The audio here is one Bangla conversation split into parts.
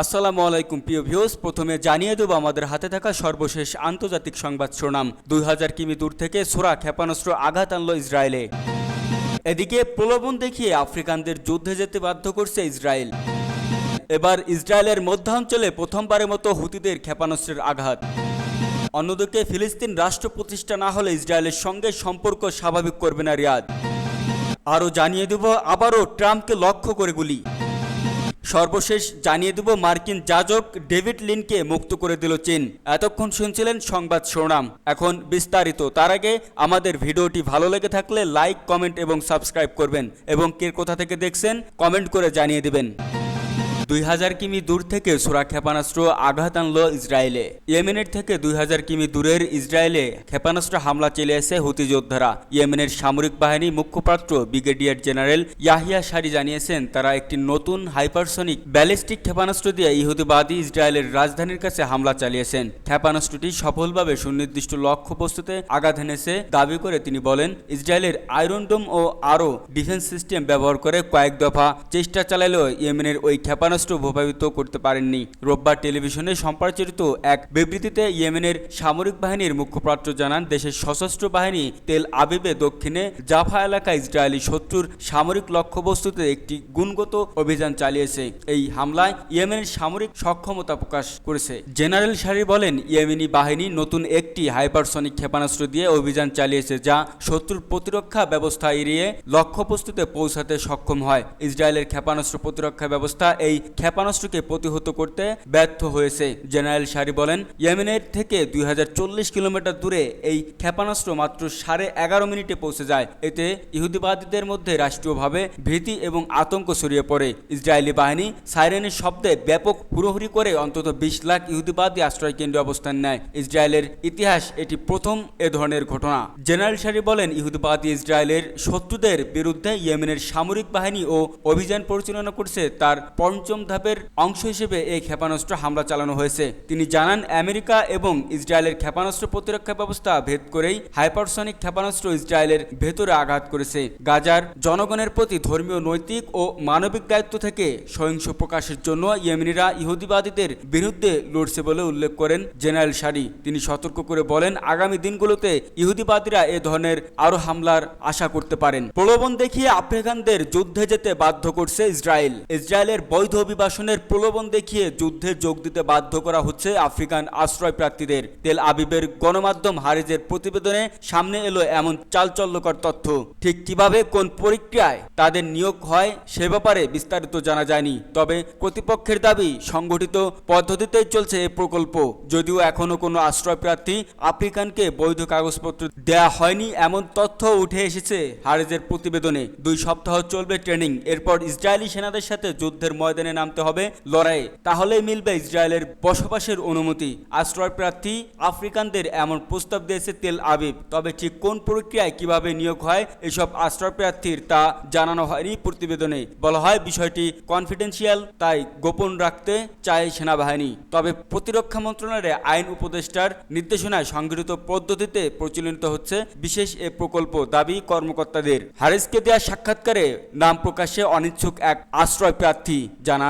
আসসালামু আলাইকুম, প্রিয় ভিউস প্রথমে জানিয়ে দেব আমাদের হাতে থাকা সর্বশেষ আন্তর্জাতিক সংবাদ শোনাম দুই হাজার কিমি দূর থেকে সোরা ক্ষেপণাস্ত্র আঘাত আনল ইসরায়েলে। এদিকে প্রলোভন দেখিয়ে আফ্রিকানদের যুদ্ধে যেতে বাধ্য করছে ইসরায়েল। এবার ইসরায়েলের মধ্যাঞ্চলে প্রথমবারের মতো হুতিদের ক্ষেপণাস্ত্রের আঘাত। অন্যদিকে ফিলিস্তিন রাষ্ট্র প্রতিষ্ঠা না হলে ইসরায়েলের সঙ্গে সম্পর্ক স্বাভাবিক করবে না রিয়াদ। আরও জানিয়ে দেব, আবারও ট্রাম্পকে লক্ষ্য করে গুলি। সর্বশেষ জানিয়ে দেব মার্কিন যাজক ডেভিড লিনকে মুক্ত করে দিল চীন। এতক্ষণ শুনছিলেন সংবাদ শোনাম এখন বিস্তারিত। তার আগে আমাদের ভিডিওটি ভালো লেগে থাকলে লাইক, কমেন্ট এবং সাবস্ক্রাইব করবেন এবং কে কোথা থেকে দেখছেন কমেন্ট করে জানিয়ে দিবেন। দুই হাজার কিমি দূর থেকে সোরা ক্ষেপণাস্ত্র আঘাত আনলো ইসরায়েলে। ইয়েমেনের থেকে দুই হাজার কিমি দূরের ইসরায়েলে ক্ষেপণাস্ত্র হামলা চালিয়েছে হুতি যোদ্ধারা। ইয়েমেনের সামরিক বাহিনী মুখপাত্র ব্রিগেডিয়ার জেনারেল ইয়াহিয়া সারি জানিয়েছেন, তারা একটি নতুন হাইপারসনিক ব্যালিস্টিক ক্ষেপণাস্ত্র দিয়ে ইহুদিবাদী ইসরায়েলের রাজধানীর কাছে হামলা চালিয়েছেন। ক্ষেপণাস্ত্রটি সফলভাবে সুনির্দিষ্ট লক্ষ্য লক্ষ্যবস্তুতে আঘাত এনেছে দাবি করে তিনি বলেন, ইসরায়েলের আয়রন ডোম ও আরও ডিফেন্স সিস্টেম ব্যবহার করে কয়েক দফা চেষ্টা চালালেও ইয়েমেনের ওই ক্ষেপণাস্ত্র প্রভাবিত করতে পারেননি। রোববার টেলিভিশনে সম্প্রচারিত এক বিবৃতিতে ইয়েমেনের সামরিক বাহিনীর মুখপাত্র জানান, দেশের সশস্ত্র বাহিনী তেল আবিবে দক্ষিণে জাফা এলাকায় ইসরায়েলি শত্রুর সামরিক লক্ষ্যবস্তুতে একটি গুণগত অভিযান চালিয়েছে। এই হামলায় ইয়েমেনের সামরিক সক্ষমতা প্রকাশ করেছে। জেনারেল সারি বলেন, ইয়েমেনি বাহিনী নতুন একটি হাইপারসনিক ক্ষেপণাস্ত্র দিয়ে অভিযান চালিয়েছে যা শত্রুর প্রতিরক্ষা ব্যবস্থা এড়িয়ে লক্ষ্যবস্তুতে পৌঁছাতে সক্ষম হয়। ইসরায়েলের ক্ষেপণাস্ত্র প্রতিরক্ষা ব্যবস্থা এই ক্ষেপণাস্ত্রকে প্রতিহত করতে ব্যর্থ হয়েছে। জেনারেল সারি বলেন, ইয়েমেনের থেকে দুই কিলোমিটার দূরে এই ক্ষেপণাস্ত্র মাত্র সাড়ে এগারো মিনিটে পৌঁছে যায়। এতে ইহুদিবাদীদের মধ্যে রাষ্ট্রীয়ভাবে ভীতি এবং আতঙ্ক ছড়িয়ে পড়ে। ইসরায়েলি বাহিনী সাইরেনের শব্দে ব্যাপক হুড়োহুড়ি করে অন্তত বিশ লাখ ইহুদিবাদী আশ্রয় কেন্দ্রে অবস্থান নেয়। ইসরায়েলের ইতিহাস এটি প্রথম এ ধরনের ঘটনা। জেনারেল সারি বলেন, ইহুদিবাদী ইসরায়েলের শত্রুদের বিরুদ্ধে ইয়েমেনের সামরিক বাহিনী ও অভিযান পরিচালনা করছে তার পঞ্চম ধাপের অংশ হিসেবে এই ক্ষেপণাস্ত্র হামলা চালানো হয়েছে। তিনি জানান, আমেরিকা এবং ইসরায়েলের ক্ষেপণাস্ত্র প্রতিরক্ষা ব্যবস্থা ভেদ করেই হাইপারসনিক ক্ষেপণাস্ত্র ইসরায়েলের ভেতরে আঘাত করেছে। গাজার জনগণের প্রতি ধর্মীয়, নৈতিক ও মানবিক দায়িত্ব থেকে সহিংস প্রকাশের জন্য ইয়েমেনিরা ইহুদিবাদীদের বিরুদ্ধে লড়ছে বলে উল্লেখ করেন জেনারেল সারি। তিনি সতর্ক করে বলেন, আগামী দিনগুলোতে ইহুদিবাদীরা এ ধরনের আরও হামলার আশা করতে পারেন। প্রলোভন দেখিয়ে আফ্রিকানদের যুদ্ধে যেতে বাধ্য করছে ইসরায়েল। ইসরায়েলের বৈধ অভিবাসনের প্রলোভন দেখিয়ে যুদ্ধে যোগ দিতে বাধ্য করা হচ্ছে আফ্রিকান আশ্রয় প্রার্থীদের তেল আবিবের গণমাধ্যম হারিজের প্রতিবেদনে সামনে এলো এমন চালচল্যকর তথ্য। ঠিক কীভাবে, কোন প্রক্রিয়ায় তাদের নিয়োগ হয় সে ব্যাপারে বিস্তারিত জানা যায়নি। তবে কর্তৃপক্ষের দাবি সংগঠিত পদ্ধতিতেই চলছে এই প্রকল্প। যদিও এখনও কোনো আশ্রয় প্রার্থী আফ্রিকানকে বৈধ কাগজপত্র দেয়া হয়নি, এমন তথ্য উঠে এসেছে হারিজের প্রতিবেদনে। দুই সপ্তাহ চলবে ট্রেনিং। এরপর ইসরায়েলি সেনাদের সাথে যুদ্ধের ময়দানে নামতে হবে লড়াইয়ে। তাহলেই মিলবে ইসরায়েলের বসবাসের অনুমতি। আশ্রয় প্রার্থী আফ্রিকানদের এমন প্রস্তাব দিয়েছে তেল আবিব। তবে ঠিক কোন প্রক্রিয়ায় কীভাবে নিয়োগ হয়, এসব আশ্রয় প্রার্থীর তা জানানো হয়নি প্রতিবেদনে। বলা হয়, বিষয়টি কনফিডেন্সিয়াল তাই গোপন রাখতে চায় সেনাবাহিনী। তবে প্রতিরক্ষা মন্ত্রণালয়ের আইন উপদেষ্টার নির্দেশনায় সংগঠিত পদ্ধতিতে প্রচলিত হচ্ছে বিশেষ এ প্রকল্প দাবি কর্মকর্তাদের। হারিসকে দেওয়া সাক্ষাৎকারে নাম প্রকাশে অনিচ্ছুক এক আশ্রয় প্রার্থী জানান।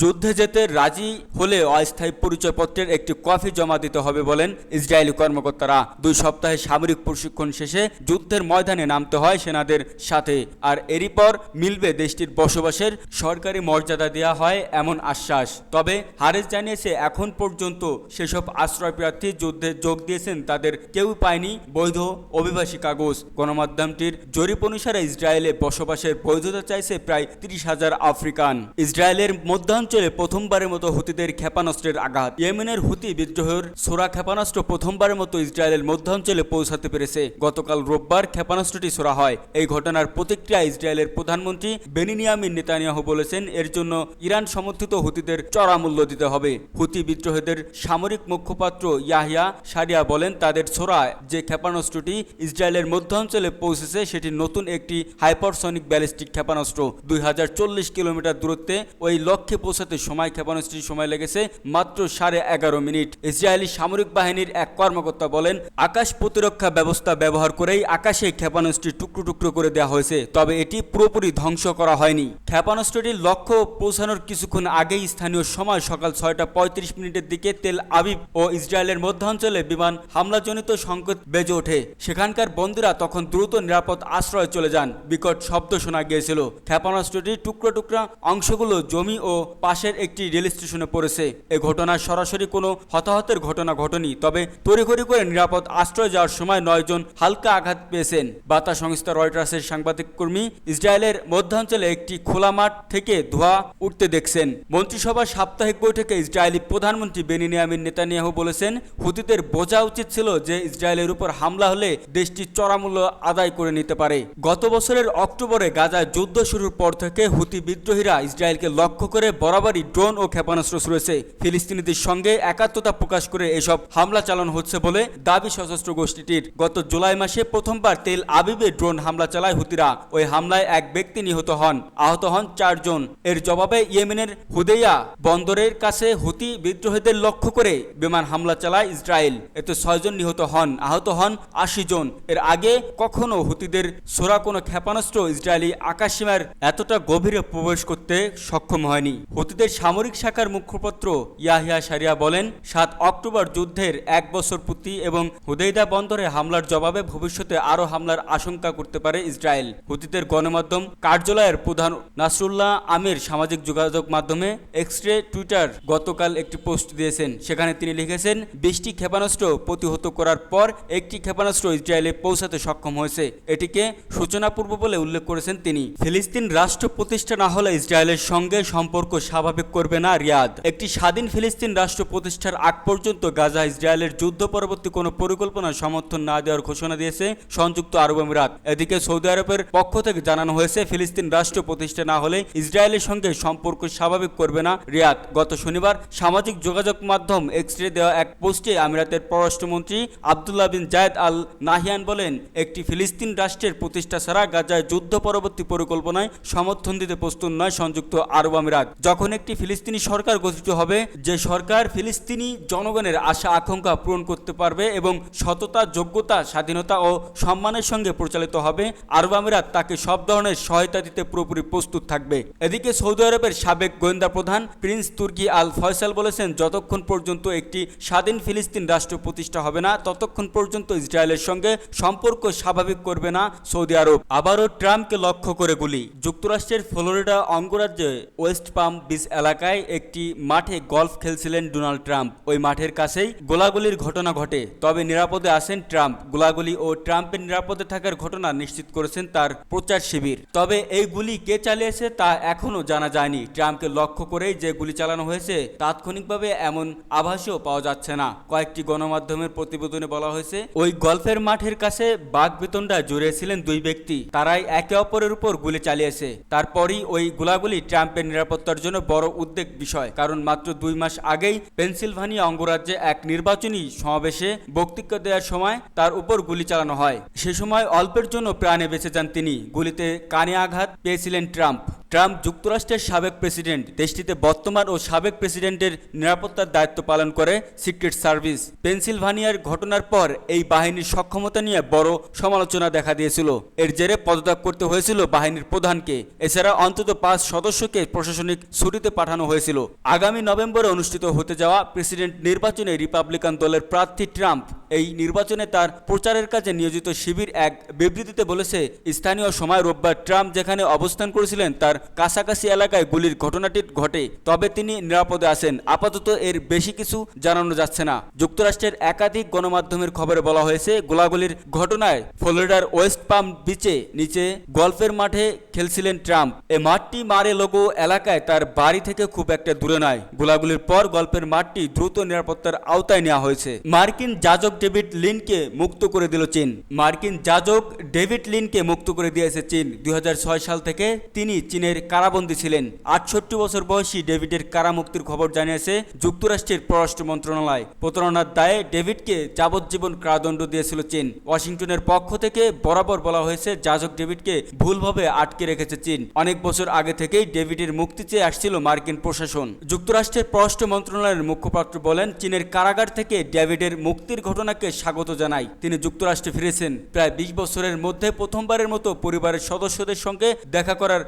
যুদ্ধে যেতে রাজি হলে অস্থায়ী পরিচয়পত্রের একটি কপি জমা দিতে হবে বলেন ইসরায়েলি কর্মকর্তারা। দুই সপ্তাহে সামরিক প্রশিক্ষণ শেষে যুদ্ধের ময়দানে নামতে হয় সেনাদের সাথে। আর এরই পর মিলবে দেশটির বসবাসের সরকারি মর্যাদা দেওয়া হয় এমন আশ্বাস। তবে হারেস জানিয়েছে, এখন পর্যন্ত সেসব আশ্রয় প্রার্থী যুদ্ধে যোগ দিয়েছেন তাদের কেউ পায়নি বৈধ অভিবাসী কাগজ। গণমাধ্যমটির জরিপ অনুসারে ইসরায়েলে বসবাসের বৈধতা চাইছে প্রায় তিরিশ হাজার আফ্রিকান। ইসরায়েলের মধ্যাঞ্চলে প্রথমবারের মতো হুতিদের ক্ষেপণাস্ত্রের আঘাত। ইয়েমেনের হুতি বিদ্রোহের সোরা ক্ষেপণাস্ত্র প্রথমবারের মতো ইসরায়েলের মধ্যাঞ্চলে পৌঁছাতে পেরেছে। গতকাল রোববার ক্ষেপণাস্ত্রটি ছোড়া হয়। এই ঘটনার প্রতিক্রিয়া ইসরায়েলের প্রধানমন্ত্রী বেনিনিয়ামিন নেতানিয়াহু বলেছেন, এর জন্য ইরান সমর্থিত হুতিদের চড়া মূল্য দিতে হবে। হুতি বিদ্রোহীদের সামরিক মুখপাত্র ইয়াহিয়া সারিয়া বলেন, তাদের ছোড়া যে ক্ষেপণাস্ত্রটি ইসরায়েলের মধ্যাঞ্চলে পৌঁছেছে, সেটি নতুন একটি হাইপারসনিক ব্যালিস্টিক ক্ষেপণাস্ত্র। দুই হাজার চল্লিশ কিলোমিটার দূরত্বে ওই লক্ষ্যে পৌঁছাতে সময় ক্ষেপণাস্ত্রীর সময় লেগেছে মাত্র সাড়ে এগারো মিনিট। ইসরায়েলি সামরিক বাহিনীর এক কর্মকর্তা বলেন, আকাশ প্রতিরক্ষা ব্যবস্থা ব্যবহার করেই আকাশে ক্ষেপণাস্ত্রী টুকরো টুকরো করে দেওয়া হয়েছে, তবে এটি পুরোপুরি ধ্বংস করা হয়নি। ক্ষেপণাস্ত্রটির লক্ষ্য পৌঁছানোর কিছুক্ষণ আগেই স্থানীয় সময় সকাল ছয়টা পঁয়ত্রিশ মিনিটের দিকে তেল আবিব ও ইসরায়েলের মধ্যাঞ্চলে বিমান হামলাজনিত সংকেত বেজে ওঠে। সেখানকার বন্দীরা তখন দ্রুত নিরাপদ আশ্রয়ে চলে যান। বিকট শব্দ শোনা গিয়েছিল। ক্ষেপণাস্ত্রটির টুকরো টুকরা অংশগুলো জমি ও পাশের একটি রেল স্টেশনে পড়েছে। এ ঘটনায় সরাসরি কোনো হতাহতের ঘটনা ঘটেনি, তবে তড়িঘড়ি করে নিরাপদ আশ্রয়ে যাওয়ার সময় নয়জন হালকা আঘাত পেয়েছেন। বার্তা সংস্থা রয়টার্সের সাংবাদিক কর্মী ইসরায়েলের মধ্যাঞ্চলে একটি খোলা মাঠ থেকে ধোঁয়া উঠতে দেখছেন। মন্ত্রিসভার সাপ্তাহিক বৈঠকে ইসরায়েলি প্রধানমন্ত্রী বেনিনিয়ামিন নেতানিয়াহু বলেছেন, হুতিদের বোঝা উচিত ছিল যে ইসরায়েলের উপর হামলা হলে দেশটি চড়ামূল্য আদায় করে নিতে পারে। গত বছরের অক্টোবরে গাজায় যুদ্ধ শুরুর পর থেকে হুতি বিদ্রোহীরা ইসরায়েলকে লক্ষ্য করে বরাবরই ড্রোন ও ক্ষেপণাস্ত্র ছুড়েছে। ফিলিস্তিনিদের সঙ্গে একাত্মতা প্রকাশ করে এসব হামলা চালানো হচ্ছে বলে দাবি সশস্ত্র গোষ্ঠীটির। গত জুলাই মাসে প্রথমবার তেল আবিবে ড্রোন হামলা চালায় হুতিরা। ওই হামলায় এক ব্যক্তি নিহত হন। আহত হন চারজন। এর জবাবে ইয়েমেনের হুদেয়া বন্দরের কাছে হুতি বিদ্রোহীদের লক্ষ্য করে বিমান হামলা চালায় ইসরায়েল। এতে ছয়জন নিহত হন, আহত হন আশি জন। এর আগে কখনো হুতিদের সোরা কোনো ক্ষেপণাস্ত্র ইসরায়েলি আকাশসীমার এতটা গভীরে প্রবেশ করতে সক্ষম হয়নি। হুতিদের সামরিক শাখার মুখপত্র ইয়াহিয়া সারিয়া বলেন, সাত অক্টোবর যুদ্ধের এক বছর পূর্তি এবং হুদেইদা বন্দরে হামলার জবাবে ভবিষ্যতে আরও হামলার আশঙ্কা করতে পারে ইসরায়েল। হুতিদের গণমাধ্যম কার্যালয়ের প্রধান নাসরুল্লাহ আমির সামাজিক যোগাযোগ মাধ্যমে এক্সরে টুইটার গতকাল একটি পোস্ট দিয়েছেন। সেখানে তিনি লিখেছেন, বিশটি ক্ষেপণাস্ত্র প্রতিহত করার পর একটি ক্ষেপণাস্ত্র ইসরায়েলে পৌঁছাতে সক্ষম হয়েছে। এটিকে সূচনাপূর্ব বলে উল্লেখ করেছেন তিনি। ফিলিস্তিন রাষ্ট্র প্রতিষ্ঠা না হলে ইসরায়েলের সঙ্গে সম্পর্ক স্বাভাবিক করবে না রিয়াদ। একটি স্বাধীন ফিলিস্তিন রাষ্ট্র প্রতিষ্ঠার আগ পর্যন্ত গাজা ইসরায়েলের যুদ্ধ পরবর্তী কোনো পরিকল্পনা সমর্থন না দেওয়ার ঘোষণা দিয়েছে সংযুক্ত আরব আমিরাত। এদিকে সৌদি আরবের পক্ষ থেকে জানানো হয়েছে, ফিলিস্তিন রাষ্ট্র প্রতিষ্ঠা না হলে ইসরায়েলের সঙ্গে সম্পর্ক স্বাভাবিক করবে না রিয়াদ। গত শনিবার সামাজিক যোগাযোগ মাধ্যম এক্সরে দেওয়া এক পোস্টে আমিরাতের পররাষ্ট্রমন্ত্রী আবদুল্লাহ বিন জায়েদ আল নাহিয়ান বলেন, একটি ফিলিস্তিন রাষ্ট্রের প্রতিষ্ঠা ছাড়া গাজায় যুদ্ধ পরবর্তী পরিকল্পনায় সমর্থন দিতে প্রস্তুত নয় সংযুক্ত আরব আমিরাত। যখন একটি ফিলিস্তিনি সরকার গঠিত হবে, যে সরকার ফিলিস্তিনি জনগণের আশা আকাঙ্ক্ষা পূরণ করতে পারবে এবং সততা, যোগ্যতা, স্বাধীনতা ও সম্মানের সঙ্গে পরিচালিত হবে, আরব আমিরাত তাকে সব ধরনের সহায়তা দিতে পুরোপুরি প্রস্তুত থাকবে। এদিকে সৌদি আরবের সাবেক গোয়েন্দা প্রধান প্রিন্স তুর্কি আল ফয়সাল বলেছেন, যতক্ষণ পর্যন্ত একটি স্বাধীন ফিলিস্তিন রাষ্ট্র প্রতিষ্ঠা হবে না, ততক্ষণ পর্যন্ত ইসরায়েলের সঙ্গে সম্পর্ক স্বাভাবিক করবে না সৌদি আরব। আবারও ট্রাম্পকে লক্ষ্য করে গুলি। যুক্তরাষ্ট্রের ফ্লোরিডা অঙ্গরাজ্যে ওয়েস্ট পাম বিচ এলাকায় একটি মাঠে গলফ খেলছিলেন ডোনাল্ড ট্রাম্প। ওই মাঠের কাছেই গোলাগুলির ঘটনা ঘটে। তবে নিরাপদে আসেন ট্রাম্প। গোলাগুলি ও ট্রাম্পের নিরাপদে থাকার ঘটনা নিশ্চিত করেছেন তার প্রচার শিবির। তবে এই গুলি কে চালিয়েছে তা এখনও জানা যায়নি। ট্রাম্পকে লক্ষ্য করেই যে গুলি চালানো হয়েছে, তাৎক্ষণিকভাবে এমন আভাসও পাওয়া যাচ্ছে না। কয়েকটি গণমাধ্যমের প্রতিবেদনে বলা হয়েছে, ওই গল্ফের মাঠের কাছে বাঘ বেতনটা জড়িয়েছিলেন দুই ব্যক্তি। তারাই একে অপরের উপর গুলি চালিয়েছে। তারপরই ওই গোলাগুলি ট্রাম্পের নিরাপত্তার জন্য বড় উদ্বেগ বিষয়। কারণ মাত্র দুই মাস আগেই পেনসিলভানিয়া অঙ্গরাজ্যে এক নির্বাচনী সমাবেশে বক্তৃতা দেওয়ার সময় তার উপর গুলি চালানো হয়। সে সময় অল্পের জন্য প্রাণে বেঁচে যান তিনি। গুলিতে কানে আঘাত পেয়েছিলেন ট্রাম্প। ট্রাম্প যুক্তরাষ্ট্রের সাবেক প্রেসিডেন্ট দেশটিতে বর্তমান ও সাবেক প্রেসিডেন্টের নিরাপত্তার দায়িত্ব পালন করে সিক্রেট সার্ভিস। পেনসিলভানিয়ার ঘটনার পর এই বাহিনীর সক্ষমতা নিয়ে বড় সমালোচনা দেখা দিয়েছিল। এর জেরে পদত্যাগ করতে হয়েছিল বাহিনীর প্রধানকে। এছাড়া অন্তত পাঁচ সদস্যকে প্রশাসনিক ছুটিতে পাঠানো হয়েছিল। আগামী নভেম্বরে অনুষ্ঠিত হতে যাওয়া প্রেসিডেন্ট নির্বাচনে রিপাবলিকান দলের প্রার্থী ট্রাম্প এই নির্বাচনে তার প্রচারের কাজে নিয়োজিত শিবির এক বিবৃতিতে বলেছে, স্থানীয় সময় রোববার ট্রাম্প যেখানে অবস্থান করেছিলেন তার কাছাকাছি এলাকায় গুলির ঘটনাটি ঘটে, তবে তিনি নিরাপদে আছেন। আপাতত এর বেশি কিছু জানানো যাচ্ছে না। যুক্তরাষ্ট্রের একাধিক গণমাধ্যমের খবরে বলা হয়েছে, গোলাগুলির ঘটনায় ফ্লোরিডার ওয়েস্ট পাম বিচে নিচে গল্ফের মাঠে খেলছিলেন ট্রাম্প। এ মাঠটি মারে লোগো এলাকায় তার বাড়ি থেকে খুব একটা দূরে নয়। গোলাগুলির পর গল্পের মাঠটি দ্রুত নিরাপত্তার আওতায় নেওয়া হয়েছে। মার্কিন যাজক ডেভিড লিনকে মুক্ত করে দিল চীন। মার্কিন যাজক ডেভিড লিনকে মুক্ত করে দিয়েছে চীন। দুই হাজার ছয় সাল থেকে তিনি চীনের চীনের কারাবন্দী ছিলেন। আটষট্টি বছর বয়সী ডেভিডের কারামুক্তির খবর জানিয়েছে যুক্তরাষ্ট্রের পররাষ্ট্র মন্ত্রণালয়। প্রতারণার দায়ে ডেভিডকে যাবজ্জীবন কারাদণ্ড দিয়েছিল চীন। ওয়াশিংটনের পক্ষ থেকে বরাবর বলা হয়েছে, যাজক ডেভিডকে ভুলভাবে আটকে রেখেছে চীন। অনেক বছর আগে থেকেই ডেভিডের মুক্তি চেয়ে আসছিল মার্কিন প্রশাসন। যুক্তরাষ্ট্রের পররাষ্ট্র মন্ত্রণালয়ের মুখপাত্র বলেন, চীনের কারাগার থেকে ডেভিডের মুক্তির ঘটনাকে স্বাগত জানায় তিনি যুক্তরাষ্ট্রে ফিরেছেন। প্রায় বিশ বছরের মধ্যে প্রথমবারের মতো পরিবারের সদস্যদের সঙ্গে দেখা করার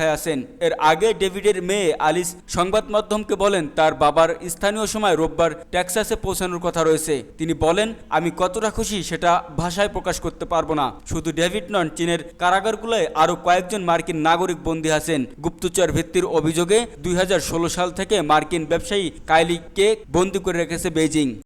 অপেক্ষায় আছেন এর আগে ডেভিডের মেয়ে আলিস সংবাদ মাধ্যমকে বলেন, তার বাবার স্থানীয় সময় রোববার টেক্সাসে পৌঁছানোর কথা রয়েছে। তিনি বলেন, আমি কতটা খুশি সেটা ভাষায় প্রকাশ করতে পারব না। শুধু ডেভিড নন, চীনের কারাগারগুলোয় আরও কয়েকজন মার্কিন নাগরিক বন্দী আছেন। গুপ্তচর ভিত্তির অভিযোগে দুই হাজার ষোলো সাল থেকে মার্কিন ব্যবসায়ী কাইলি কে বন্দী করে রেখেছে বেইজিং।